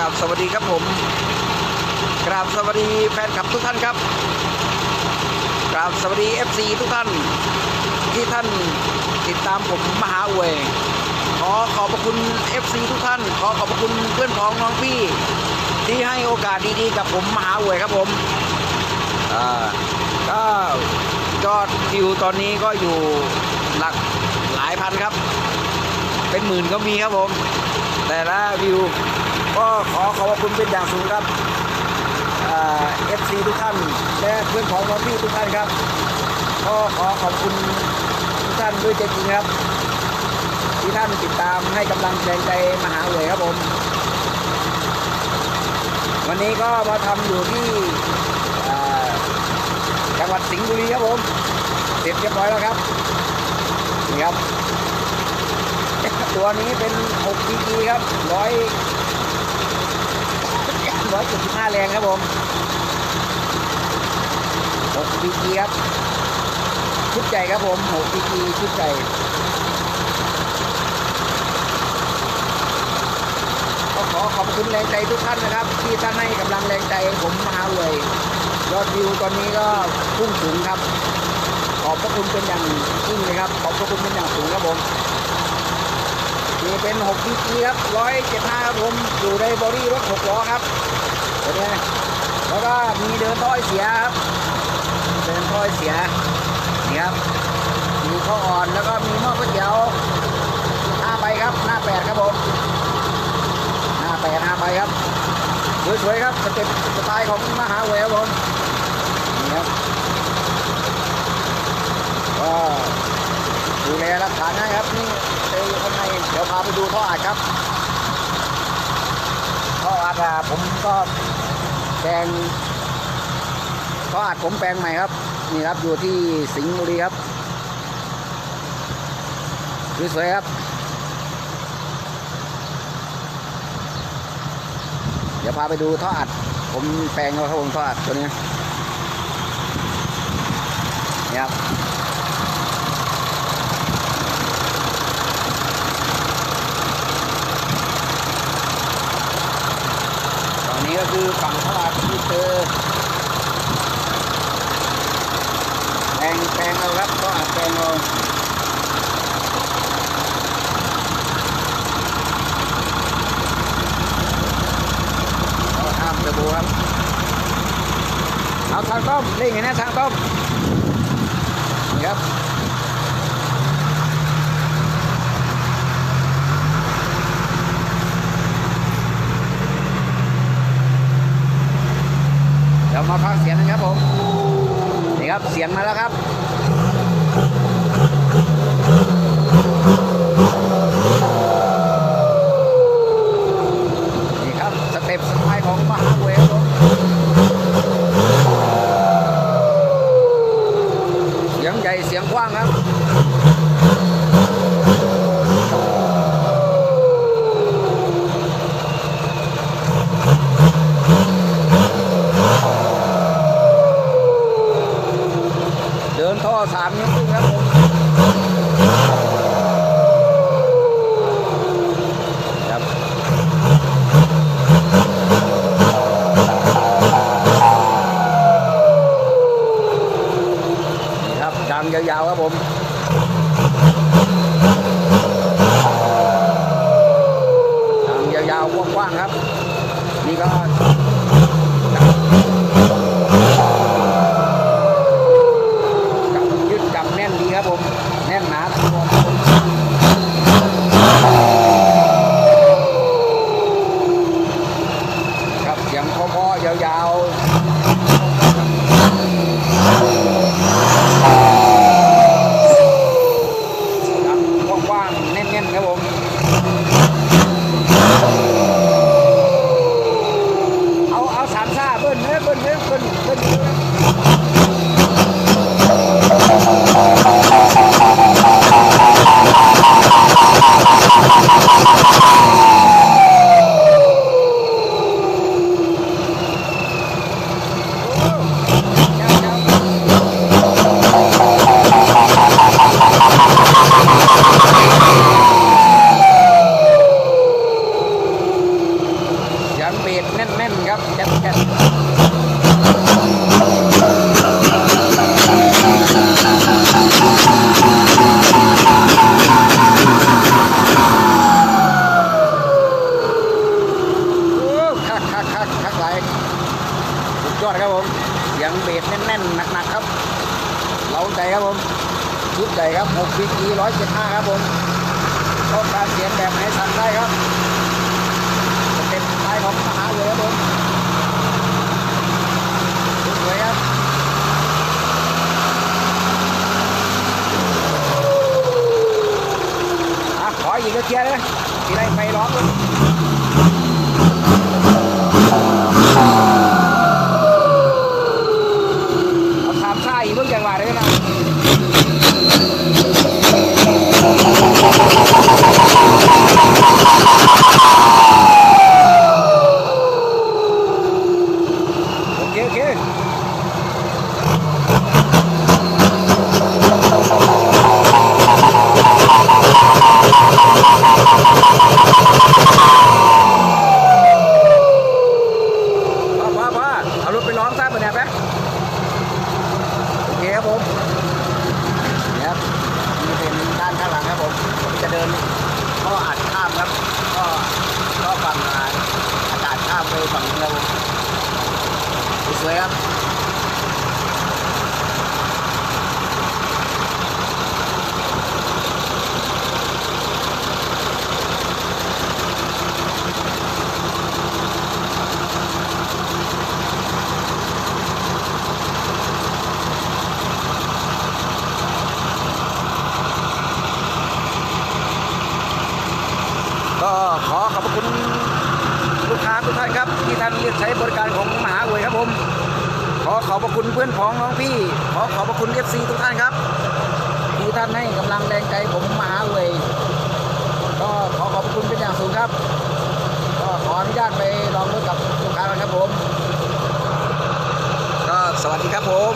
ราบสวัสดีครับผม กราบสวัสดีแฟนคลับทุกท่านครับ กราบสวัสดี FC ทุกท่าน ที่ท่านติดตามผมมหาอวย ขอขอบพระคุณ FC ทุกท่าน ขอขอบพระคุณเพื่อนพ้องน้องพี่ ที่ให้โอกาสดีๆ กับผมมหาอวยครับผมก็ยอดวิวตอนนี้ก็อยู่หลักหลายพันครับ เป็นหมื่นก็มีครับผม แต่ละวิว ก็ขอขอบคุณเป็นอย่างสูงครับเอฟซีทุกท่าน และเพื่อนของน้องพี่ทุกท่านครับ ก็ขอขอบคุณทุกท่านด้วยใจจริงครับ ที่ท่านติดตามให้กำลังแรงใจมหาเลยครับผม วันนี้ก็มาทำอยู่ที่จังหวัดสิงห์บุรีครับผมเสร็จเรียบร้อยแล้วครับนี่ครับ ตัวนี้เป็น 6G ครับร้อย ร้อยเจ็ดสิบห้าแรงครับผม6 PG ครับชุดใหญ่ครับผม6 PG ชุดใหญ่ก็ขอขอบคุณแรงใจทุกท่านนะครับ ที่ท่านให้กำลังแรงใจผมมาเลยยอดวิวตอนนี้ก็พุ่งสูงครับ ขอบพระคุณเป็นอย่างยิ่งเลยครับ ขอบพระคุณเป็นอย่างสูงครับผมนี่เป็น6 PG ครับ175ครับผมอยู่ในบอดี้รถ6ล้อครับ ตัวนี้แล้วก็มีเดินถ้อยเสียครับ เดินถ้อยเสียนี่ครับมีข้ออ่อนแล้วก็มีหม้อก๋วยเตี๋ยวห้าใบครับหน้าแปดครับผมหน้าแปดห้าใบครับสวยๆครับสเต็ปสไตล์ของมหาเวครับผมนี่ครับก็ดูแลรักษาง่ายครับนี่เจออยู่ข้างในเดี๋ยวพาไปดูท่ออัดครับ ท่ะผมก็แปลงท่ออัดผมแปลงใหม่ครับ นี่ครับอยู่ที่สิงห์บุรีครับสวยๆครับ เดี๋ยวพาไปดูท่ออัด ผมแปลงแล้วครับผมท่ออัดตัวนี้นี่ครับ นี้ก็คือฝั่งตลาดที่เจอแปลงแปลงเราครับก็อาจแปลงเราเอาข้ามเทอร์โบครับ เอาทางต้มนอย่างนี้ทางต้มครับ เดี๋ยว มาฟังเสียงกันครับผมนี่ครับเสียงมาแล้วครับ นี่ครับสเต็ปสไตล์ของมหาเวฟผมเสียงใหญ่เสียงกว้างครับ เดินท่อสามนิ้วครึ่งครับผมครับนี่ครับดังยาวครับผม ยอดครับผมเสียงเบสแน่นๆหนักๆครับเราใจครับผมชุดใหญ่ครับ6 b ี105ครับผมต้องการเสียงแบบไหนสั่งได้ครับเป็นท้ายของมหาเลยครับผม ขอบคุณลูกค้าทุกท่านครับ ที่ท่านเลือกใช้บริการของมหาอวยครับผม ขอขอบคุณเพื่อนพ้องน้องพี่ ขอขอบคุณเอฟซีทุกท่านครับ ที่ท่านให้กำลังแรงใจผมมหาอวยก็ขอขอบคุณเป็นอย่างสูงครับ ก็ขออนุญาตไปลองรถกับลูกค้านะครับผม ก็สวัสดีครับผม